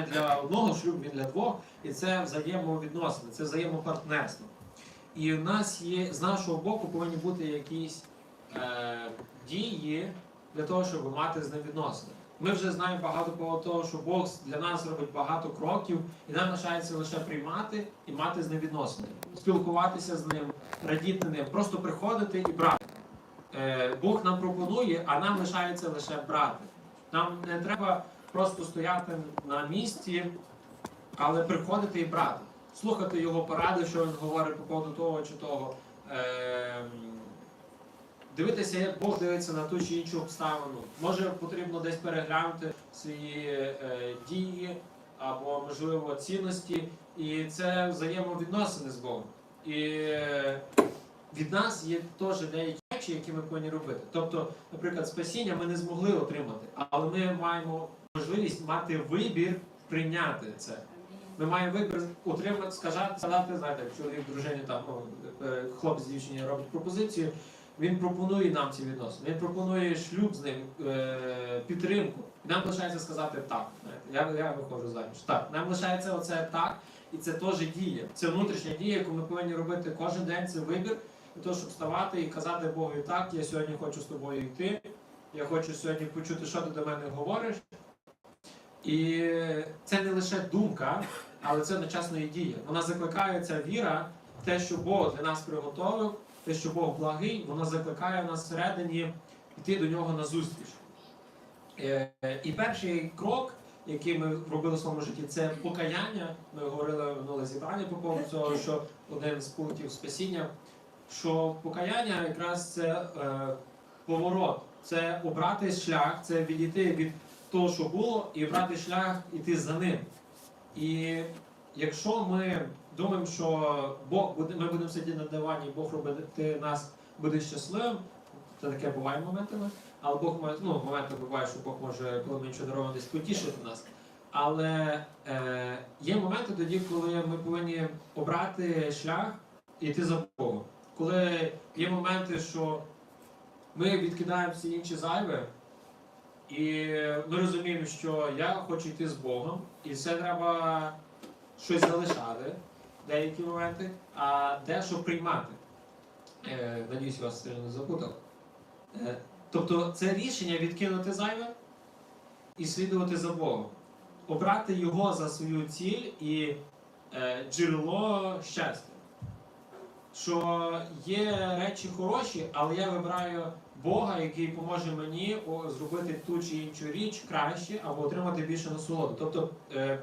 для одного, шлюб він для двох, і це взаємовідносини, це взаємопартнерство. І в нас є з нашого боку повинні бути якісь е, дії для того, щоб мати з ним відносини. Ми вже знаємо багато того, що Бог для нас робить багато кроків, і нам лишається лише приймати і мати з ним відносини, спілкуватися з ним, радіти ним, просто приходити і брати. Е, Бог нам пропонує, а нам лишається лише брати. Нам не треба просто стояти на місці, але приходити і брати, слухати його поради, що він говорить по поводу того чи того. Ем, Дивитися, як Бог дивиться на ту чи іншу обставину. Може потрібно десь переглянути свої е, дії або, можливо, цінності. І це взаємовідносини з Богом. І е, від нас є теж деякі речі, які ми повинні робити. Тобто, наприклад, спасіння ми не змогли отримати, але ми маємо можливість мати вибір прийняти це. Ми маємо вибір отримати, сказати, сказати, знаєте, чоловік дружині там ну, е, хлопець дівчині робить пропозицію. Він пропонує нам ці відносини. Він пропонує шлюб з ним, е, підтримку. І нам лишається сказати так. Я, я виходжу заміж. Так, нам лишається оце так, і це теж дія. Це внутрішня дія, яку ми повинні робити кожен день. Це вибір для того, щоб вставати і казати Богу так, я сьогодні хочу з тобою йти. Я хочу сьогодні почути, що ти до мене говориш. І це не лише думка, але це одночасно і дія. Вона закликає ця віра, те, що Бог для нас приготовив, те, що Бог благий, вона закликає нас всередині йти до нього на зустріч. Е, І перший крок, який ми робили в своєму житті, це покаяння. Ми говорили в минуле зібрання по поводу цього, що один з пунктів спасіння, що покаяння якраз це е, поворот, це обрати шлях, це відійти від того, що було, і обрати шлях іти за ним. І якщо ми думаємо, що Бог буде, ми будемо сидіти на дивані, Бог робити нас буде щасливим, це таке буває моментами, але Бог має, ну, моменти буває, що Бог може, коли ми нічого даруємо, десь потішити нас. Але е, є моменти тоді, коли ми повинні обрати шлях і йти за Богом. Коли є моменти, що ми відкидаємо всі інші зайве, і ми розуміємо, що я хочу йти з Богом, і це треба щось залишати, деякі моменти, а дещо приймати. Е, надіюсь, вас сильно не запутав. Е, тобто це рішення відкинути зайве і слідувати за Богом, обрати його за свою ціль і е, джерело щастя. Що є речі хороші, але я вибираю Бога, який поможе мені зробити ту чи іншу річ краще або отримати більше насолоду. Тобто, е,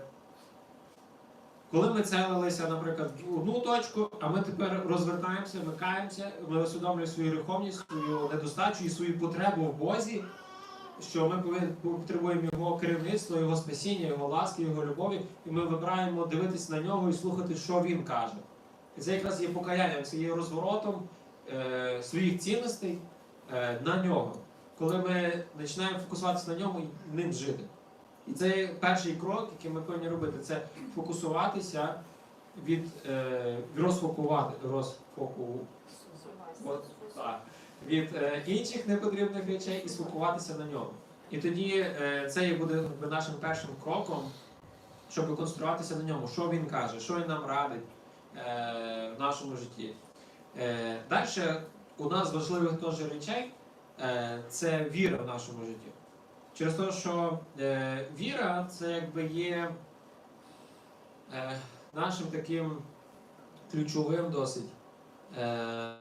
коли ми целилися, наприклад, в одну точку, а ми тепер розвертаємося, вмикаємося, ми усвідомлюємо свою гріховність, свою недостачу і свою потребу в Бозі, що ми потребуємо його керівництва, його спасіння, його ласки, його любові, і ми вибираємо дивитися на нього і слухати, що він каже. І це якраз є покаянням, це є розворотом е, своїх цінностей е, на нього. Коли ми починаємо фокусуватися на ньому і ним жити. І це перший крок, який ми повинні робити, це фокусуватися від е, розфокувати, розфоку, от, так, від е, інших непотрібних речей і сфокуватися на ньому. І тоді е, це і буде нашим першим кроком, щоб концентруватися на ньому, що він каже, що він нам радить в нашому житті. Е, Далі у нас важливих теж речей е, це віра в нашому житті. Через те, що е, віра це якби є е, нашим таким ключовим досить е,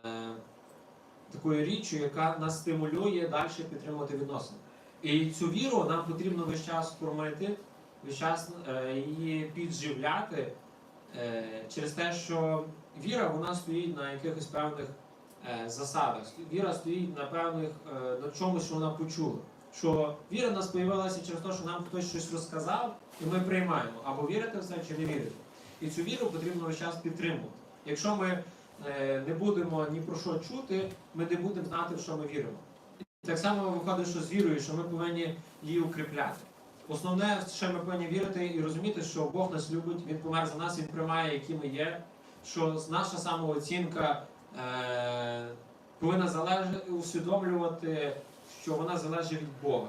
такою річчю, яка нас стимулює далі підтримувати відносини. І цю віру нам потрібно весь час кормити, весь час е, її підживляти е, через те, що віра вона стоїть на якихось певних е, засадах. Віра стоїть на певних е, на чомусь, що вона почула. Що віра в нас з'явилася через те, що нам хтось щось розказав, і ми приймаємо або вірите в це, чи не вірите. І цю віру потрібно весь час підтримувати. Якщо ми е, не будемо ні про що чути, ми не будемо знати, в що ми віримо. І так само виходить, що з вірою, що ми повинні її укріпляти. Основне, що ми повинні вірити і розуміти, що Бог нас любить, Він помер за нас, Він приймає, які ми є, що наша самооцінка е, повинна залежати, усвідомлювати, що вона залежить від Бога.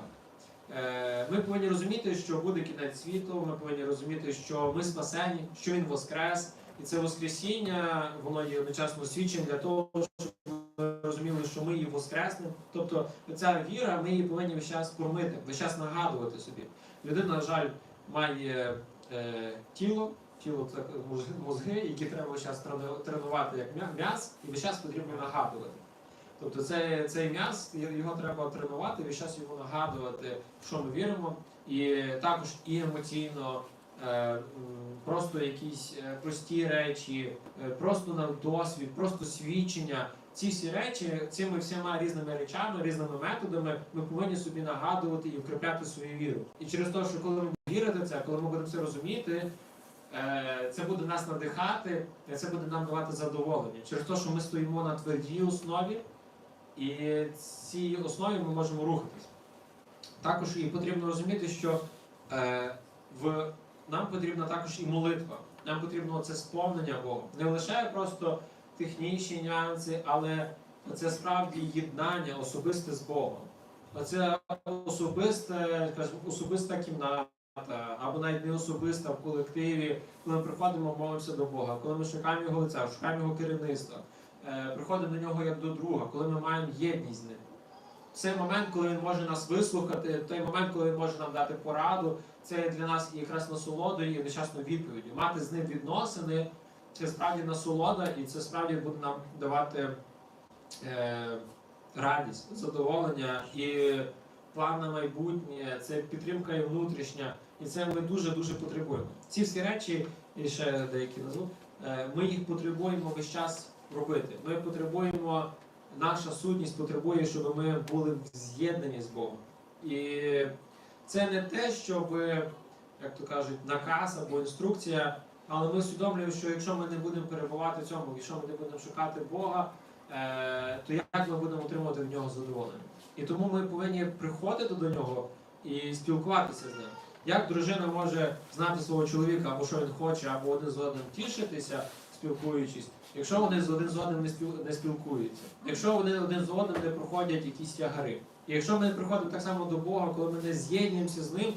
Е, Ми повинні розуміти, що буде кінець світу. Ми повинні розуміти, що ми спасені, що він воскрес, і це воскресіння воно є одночасно свідченням для того, щоб ми розуміли, що ми її воскреснемо. Тобто, ця віра, ми її повинні весь час кормити, весь час нагадувати собі. Людина, на жаль, має е, тіло, тіло це мозги- які треба трену- тренувати як м'я- м'яз, і весь час потрібно нагадувати. Тобто цей, цей м'яз, його треба тренувати, весь час його нагадувати, в що ми віримо, і також і емоційно, просто якісь е, прості речі, е, просто на досвід, просто свідчення. Ці всі речі, цими всіма різними речами, різними методами ми повинні собі нагадувати і укріпляти свою віру. І через те, що коли ми будемо вірити в це, коли ми будемо це розуміти, е, це буде нас надихати, це буде нам давати задоволення. Через те, що ми стоїмо на твердій основі, і цій основі ми можемо рухатись. Також і потрібно розуміти, що е, в, нам потрібна також і молитва. Нам потрібно це сповнення Бога. Не лише просто технічні нюанси, але це справді єднання особисте з Богом. Оце особисте, особиста кімната, або навіть не особиста в колективі, коли ми приходимо, молимося до Бога, коли ми шукаємо його лиця, шукаємо його керівництва, е, приходимо до нього як до друга, коли ми маємо єдність з ним. Цей момент, коли він може нас вислухати, той момент, коли він може нам дати пораду, це для нас якраз насолодою і одночасно відповіддю. Мати з ним відносини це справді насолода, і це справді буде нам давати е, радість, задоволення і план на майбутнє, це підтримка і внутрішня, і це ми дуже дуже потребуємо. Ці всі речі, і ще деякі назву, е, ми їх потребуємо весь час робити. Ми потребуємо, наша сутність потребує, щоб ми були з'єднані з Богом. І це не те, щоб, як то кажуть, наказ або інструкція, але ми усвідомлюємо, що якщо ми не будемо перебувати в цьому, якщо ми не будемо шукати Бога, е, то як ми будемо отримувати в нього задоволення? І тому ми повинні приходити до нього і спілкуватися з ним. Як дружина може знати свого чоловіка, або що він хоче, або один з одним тішитися, спілкуючись, якщо вони з один з одним не спіл- не спілкуються, якщо вони один з одним не проходять якісь тягари. І якщо ми не приходимо так само до Бога, коли ми не з'єднуємося з ним,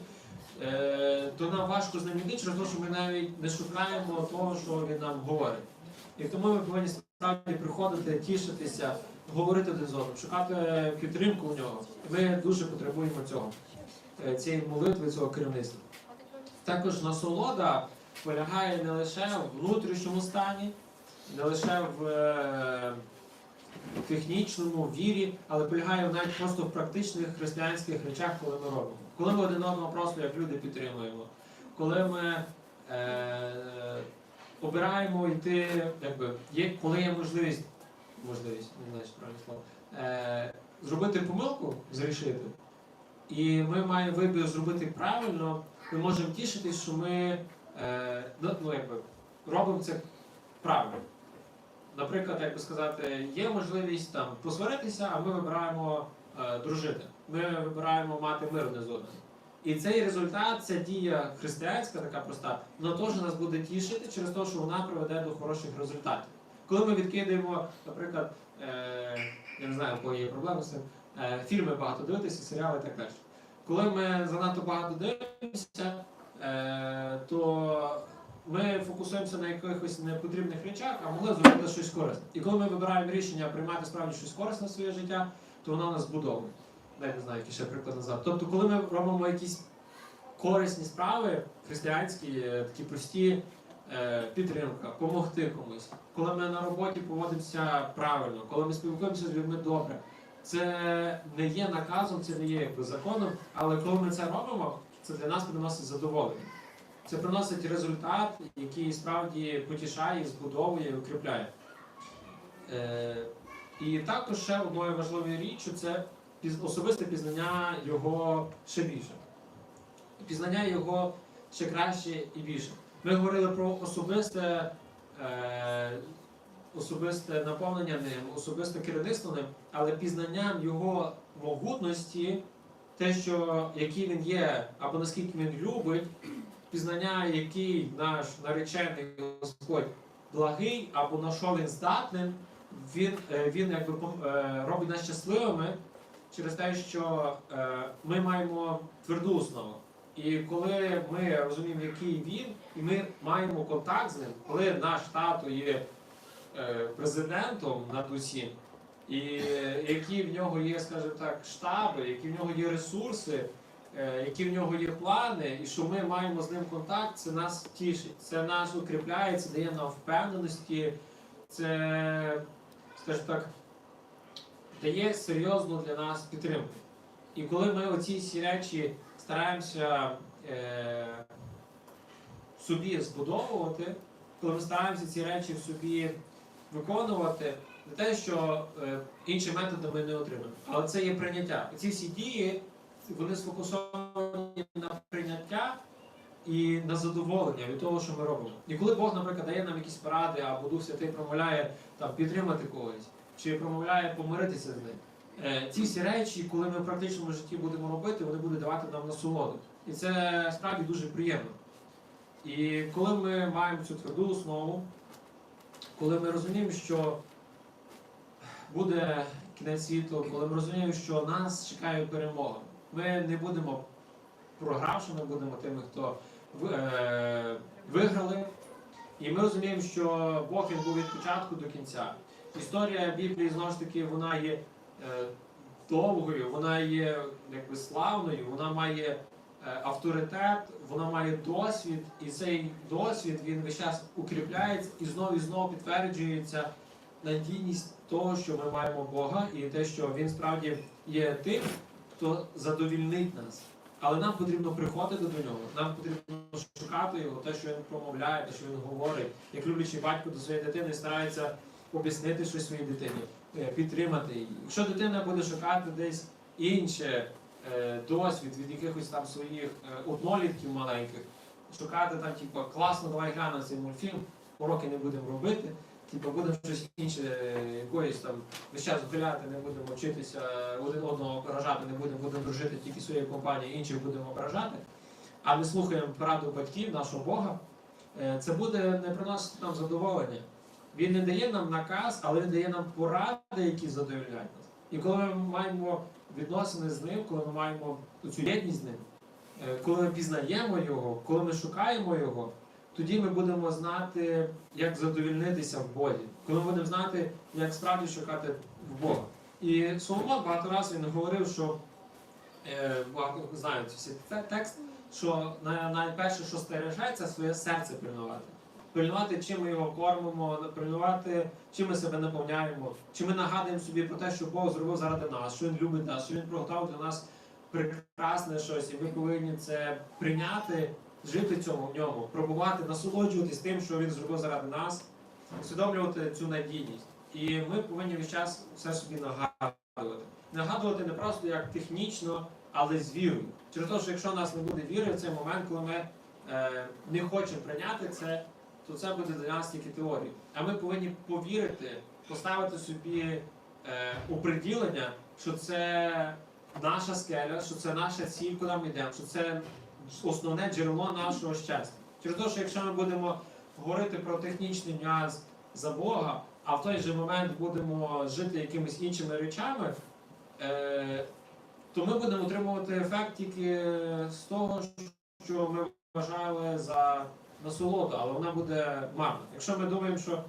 е, то нам важко з ним йти, через те, що ми навіть не шукаємо того, що він нам говорить. І тому ми повинні справді приходити, тішитися, говорити один з одним, шукати підтримку у нього. Ми дуже потребуємо цього, е, цієї молитви, цього керівництва. Також насолода полягає не лише в внутрішньому стані, не лише в е, технічному вірі, але полягає навіть просто в практичних християнських речах, коли ми робимо. Коли ми один одного просто як люди підтримуємо, коли ми е, обираємо йти, якби є, коли є можливість, можливість, не знаю, правильне слово, е, зробити помилку, зрішити. І ми маємо вибір зробити правильно, ми можемо тішитись, що ми ну, якби, робимо це правильно. Наприклад, як сказати, є можливість там посваритися, а ми вибираємо е, дружити. Ми вибираємо мати мир один. І цей результат, ця дія християнська, така проста, вона теж нас буде тішити через те, що вона приведе до хороших результатів. Коли ми відкидаємо, наприклад, е, я не знаю, у є проблеми з цим, е, фільми багато дивитися, серіали і так далі. Коли ми занадто багато дивимося, е, то ми фокусуємося на якихось непотрібних речах, а могли зробити щось корисне. І коли ми вибираємо рішення приймати справді щось корисне в своє життя, то воно нас збудовує. Дай не знаю, який ще приклад назад. Тобто, коли ми робимо якісь корисні справи, християнські, е, такі прості, е, підтримка, допомогти комусь, коли ми на роботі поводимося правильно, коли ми спілкуємося з людьми добре, це не є наказом, це не є якби законом, але коли ми це робимо, це для нас приносить задоволення. Це приносить результат, який справді потішає, збудовує укріпляє. Е, і також ще одною важливою річчю це особисте пізнання його ще більше. Пізнання його ще краще і більше. Ми говорили про особисте, е, особисте наповнення ним, особисте керівництво ним, але пізнанням його могутності, те, що який він є, або наскільки він любить, пізнання, який наш наречений Господь благий, або на що він здатний, він, е, він якби е, робить нас щасливими через те, що е, ми маємо тверду основу. І коли ми розуміємо, який він, і ми маємо контакт з ним, коли наш тато є президентом над усім, і які в нього є, скажімо так, штаби, які в нього є ресурси, е, які в нього є плани, і що ми маємо з ним контакт, це нас тішить, це нас укріпляє, це дає нам впевненості, це, скажімо так, дає серйозну для нас підтримку. І коли ми оці всі речі стараємося е, собі збудовувати, коли ми стараємося ці речі в собі виконувати, не те, що е, методи ми не отримаємо, але це є прийняття. Ці всі дії вони сфокусовані на прийняття і на задоволення від того, що ми робимо. І коли Бог, наприклад, дає нам якісь поради, або Дух Святий промовляє там підтримати когось, чи промовляє помиритися з ним. Е, Ці всі речі, коли ми в практичному житті будемо робити, вони будуть давати нам насолоду. І це справді дуже приємно. І коли ми маємо цю тверду основу, коли ми розуміємо, що буде кінець світу, коли ми розуміємо, що нас чекає перемога, ми не будемо програвшими, будемо тими, хто е, виграли. І ми розуміємо, що Бог він був від початку до кінця. Історія Біблії знову ж таки вона є е, довгою, вона є якби славною, вона має е, авторитет, вона має досвід, і цей досвід він весь час укріпляється і знову і знову підтверджується надійність того, що ми маємо Бога, і те, що він справді є тим, хто задовільнить нас. Але нам потрібно приходити до нього, нам потрібно шукати його, те, що він промовляє, те, що він говорить. Як люблячий батько до своєї дитини старається об'яснити щось своїй дитині, е, підтримати її. Якщо дитина буде шукати десь інше е, досвід від якихось там своїх е, однолітків маленьких, шукати там, типу, класно, давай глянемо цей мультфільм, уроки не будемо робити. Типу, будемо щось інше, якоїсь там весь час гуляти, не будемо вчитися один одного ображати, не будемо, будемо дружити тільки своєю компанією, інших будемо ображати, а не слухаємо пораду батьків, нашого Бога, е, це буде не приносити нам задоволення. Він не дає нам наказ, але він дає нам поради, які задовольняють нас. І коли ми маємо відносини з ним, коли ми маємо цю єдність з ним, е, коли ми пізнаємо його, коли ми шукаємо його, тоді ми будемо знати, як задовільнитися в Бозі, коли ми будемо знати, як справді шукати в Бога. І Соломон багато разів він говорив, що е, багато знають всі те- текст, що найперше, що стережеться, своє серце пильнувати. Пильнувати, чим ми його кормимо, пильнувати, чим ми себе наповняємо, чи ми нагадуємо собі про те, що Бог зробив заради нас, що Він любить нас, що Він приготував для нас прекрасне щось, і ми повинні це прийняти, жити цьому в ньому, пробувати, насолоджуватись тим, що він зробив заради нас, усвідомлювати цю надійність. І ми повинні весь час все собі нагадувати. Нагадувати не просто як технічно, але з вірою. Через те, що якщо нас не буде віри в цей момент, коли ми е, не хочемо прийняти це, то це буде для нас тільки теорія. А ми повинні повірити, поставити собі е, уприділення, що це наша скеля, що це наша ціль, куди ми йдемо, що це основне джерело нашого щастя. Через те, що якщо ми будемо говорити про технічний нюанс за Бога, а в той же момент будемо жити якимись іншими речами, е, то ми будемо отримувати ефект тільки з того, що ми вважали за насолоду, але вона буде марна. Якщо ми думаємо, що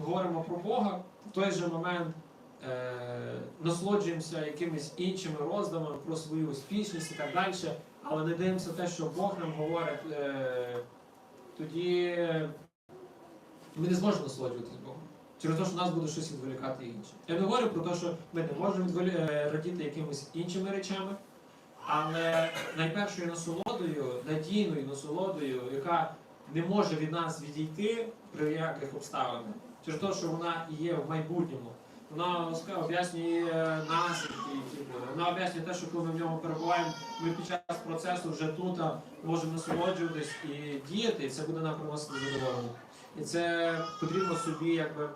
говоримо про Бога, в той же момент е, насолоджуємося якимись іншими роздумами про свою успішність і так далі, але не дивимося те, що Бог нам говорить, е, тоді ми не зможемо насолоджуватись Богом. Через те, що нас буде щось відволікати інше. Я не говорю про те, що ми не можемо відволі... е, радіти якимись іншими речами, але найпершою насолодою, надійною насолодою, яка не може від нас відійти при яких обставинах, через те, що вона є в майбутньому. Вона об'яснює наслідки, які буде. Вона об'яснює те, що коли ми в ньому перебуваємо, ми під час процесу вже тут можемо насолоджуватись і діяти, і це буде нам приносити задоволення. І це потрібно собі якби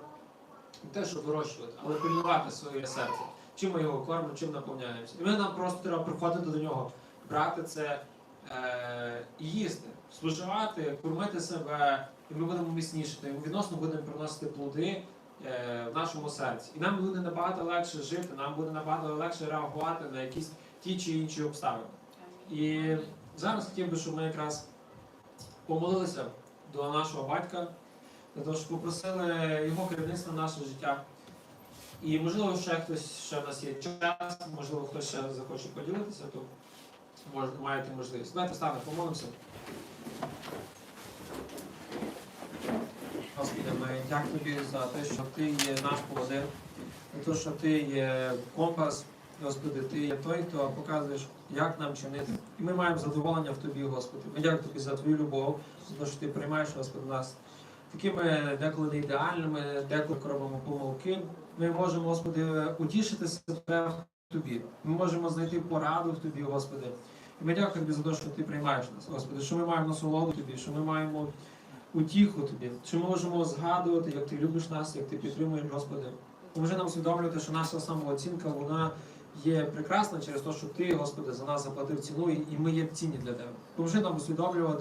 не те, щоб вирощувати, але пильнувати своє серце. Чим ми його кормимо, чим наповняємося. І ми нам просто треба приходити до нього, брати це е, і їсти, споживати, кормити себе, і ми будемо міцнішити, і відносно будемо приносити плоди, е, в нашому серці. І нам буде набагато легше жити, нам буде набагато легше реагувати на якісь ті чи інші обставини. І зараз хотів би, щоб ми якраз помолилися до нашого батька, того, щоб попросили його керівництва на наше життя. І можливо, ще хтось ще в нас є час, можливо, хтось ще захоче поділитися, то маєте можливість. Давайте станемо, помолимося. Господи, ми дякую тобі за те, що ти є наш поводир, за те, що ти є компас, Господи, ти є той, хто показуєш, як нам чинити. І ми маємо задоволення в тобі, Господи. Ми дякуємо тобі за твою любов, за те, що ти приймаєш, Господи, нас такими деколи не ідеальними, деколи робимо помилки. Ми можемо, Господи, утішити себе в тобі. Ми можемо знайти пораду в тобі, Господи. І ми дякуємо тобі за те, що ти приймаєш нас, Господи, що ми маємо насолоду тобі, що ми маємо утіху тобі, чи ми можемо згадувати, як ти любиш нас, як ти підтримуєш, Господи. Поможи нам усвідомлювати, що наша самооцінка вона є прекрасна через те, що ти, Господи, за нас заплатив ціну, і ми є цінні для тебе. Поможи нам усвідомлювати.